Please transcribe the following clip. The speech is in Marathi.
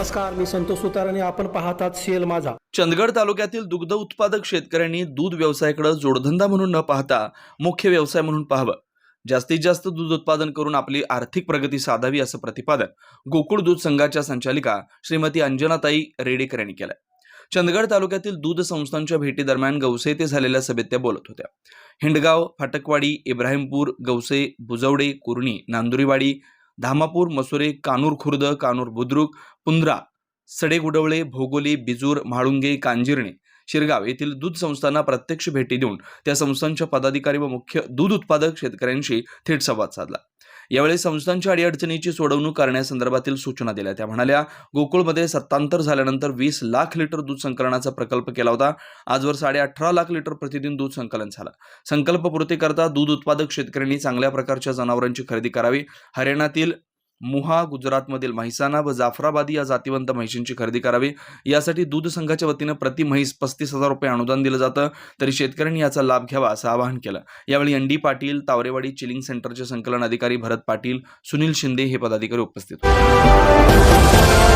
नमस्कार मी संतोष सुतार आणि आपण पाहतात सेल माझा. चंदगड तालुक्यातील दुग्ध उत्पादक शेतकऱ्यांनी दूध व्यवसायाकडे जोडधंदा म्हणून न पाहता मुख्य व्यवसाय म्हणून पाहावं. जास्तीत जास्त दूध उत्पादन करून आपली आर्थिक प्रगती साधावी असं प्रतिपादन गोकुळ दूध संघाच्या संचालिका श्रीमती अंजनाताई रेडेकर यांनी केलं चंदगड तालुक्यातील दूध संस्थांच्या भेटीदरम्यान गौसे येथे झालेल्या सभेत त्या बोलत होत्या. हिंडगाव फाटकवाडी इब्राहिमपूर गौसे बुजवडे कुर्णी नांदुरीवाडी धामापूर मसुरे कानूर खुर्द कानूर बुद्रुक पुंद्रा सडेगुडवळे भोगोली बिजूर म्हाळुंगे कांजिर्णे शिरगाव येथील दूध संस्थांना प्रत्यक्ष भेटी देऊन त्या संस्थांच्या पदाधिकारी व मुख्य दूध उत्पादक शेतकऱ्यांशी थेट संवाद साधला. यावेळी संस्थांच्या अडीअडचणीची सोडवणूक करण्यासंदर्भातील सूचना दिल्या. त्या म्हणाल्या गोकुळमध्ये सत्तांतर झाल्यानंतर वीस लाख लिटर दूध संकलनाचा प्रकल्प केला होता. आजवर साडे अठरा लाख लिटर प्रतिदिन दूध संकलन झालं. संकल्पपूर्तीकरता दूध उत्पादक शेतकऱ्यांनी चांगल्या प्रकारच्या जनावरांची खरेदी करावी. हरियाणातील मुहा गुजरातमधील म्हैसाना व जाफराबादी या जातीवंत म्हैशींची खरेदी करावी. यासाठी दूध संघाच्या वतीनं प्रति म्हैस पस्तीस हजार रुपये अनुदान दिलं जातं. तरी शेतकऱ्यांनी याचा लाभ घ्यावा असं आवाहन केलं. यावेळी N D Patil Tawarewadi chilling सेंटरचे संकलन अधिकारी भरत पाटील सुनील शिंदे हे पदाधिकारी उपस्थित होते.